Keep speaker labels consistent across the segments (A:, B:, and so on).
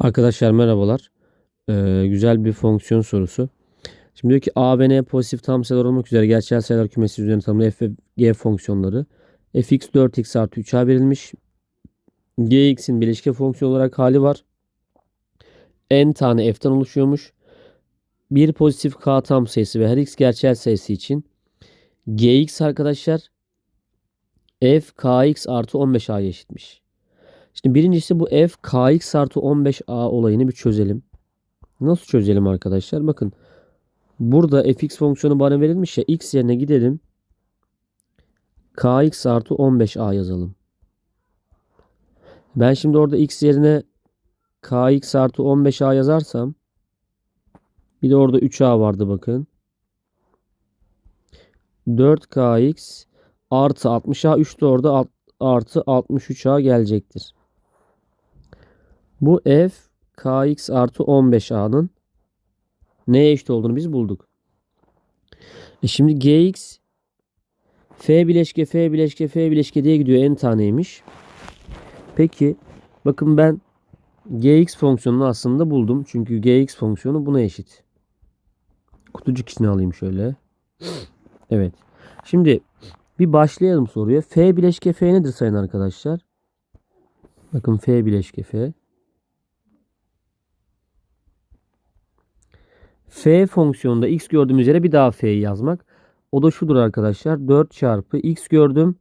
A: Arkadaşlar merhabalar. Ee, güzel bir fonksiyon sorusu. Şimdi diyor ki A ve N pozitif tam sayılar olmak üzere gerçel sayılar kümesi üzerine tanımlı f ve g fonksiyonları fx 4x artı 3a verilmiş. gx'in bileşke fonksiyon olarak hali var. n tane f'ten oluşuyormuş. Bir pozitif k tam sayısı ve her x gerçel sayısı için gx arkadaşlar f kx artı 15a'ya eşitmiş. Şimdi birincisi bu f kx artı 15a olayını bir çözelim. Nasıl çözelim arkadaşlar? Bakın burada fx fonksiyonu bana verilmiş ya x yerine gidelim. kx artı 15a yazalım. Ben şimdi orada x yerine kx artı 15a yazarsam bir de orada 3a vardı bakın. 4kx artı 60a 3 de orada artı 63a gelecektir. Bu f kx artı 15a'nın neye eşit olduğunu biz bulduk. E şimdi gx f bileşke f bileşke f bileşke diye gidiyor n taneymiş. Peki bakın ben gx fonksiyonunu aslında buldum. Çünkü gx fonksiyonu buna eşit. Kutucuk içine alayım şöyle. Evet. Şimdi bir başlayalım soruya. F bileşke F nedir sayın arkadaşlar? Bakın F bileşke F. F fonksiyonunda x gördüğümüz yere bir daha F'yi yazmak. O da şudur arkadaşlar. 4 çarpı x gördüm.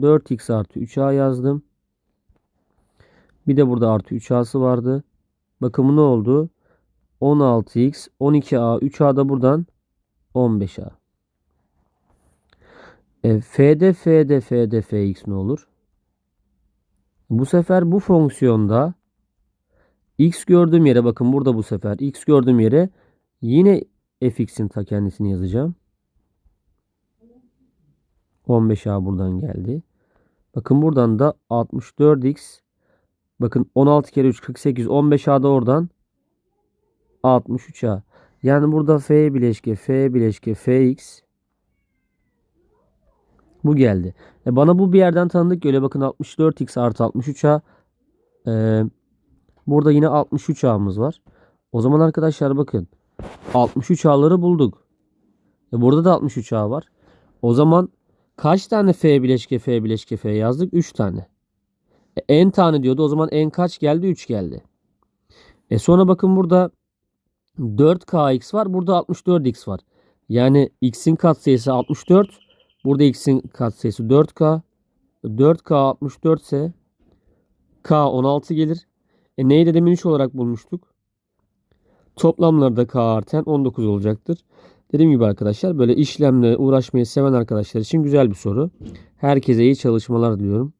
A: 4x artı 3a yazdım. Bir de burada artı 3a'sı vardı. Bakın ne oldu? 16x, 12a, 3a da buradan 15a. E, f'de f'de f'de fx ne olur? Bu sefer bu fonksiyonda x gördüğüm yere bakın burada bu sefer x gördüğüm yere yine fx'in ta kendisini yazacağım. 15a buradan geldi. Bakın buradan da 64x bakın 16 kere 3 48 15a da oradan 63a. Yani burada f bileşke f bileşke fx bu geldi. E bana bu bir yerden tanıdık geliyor. Bakın 64x artı 63a. Ee, burada yine 63a'mız var. O zaman arkadaşlar bakın. 63a'ları bulduk. E burada da 63a var. O zaman kaç tane f bileşke f bileşke f yazdık? 3 tane. E, n tane diyordu. O zaman n kaç geldi? 3 geldi. E sonra bakın burada 4kx var. Burada 64x var. Yani x'in katsayısı 64. Burada x'in katsayısı 4k. 4k 64 ise k 16 gelir. E neyi de demin 3 olarak bulmuştuk. Toplamlarda k artan 19 olacaktır. Dediğim gibi arkadaşlar böyle işlemle uğraşmayı seven arkadaşlar için güzel bir soru. Herkese iyi çalışmalar diliyorum.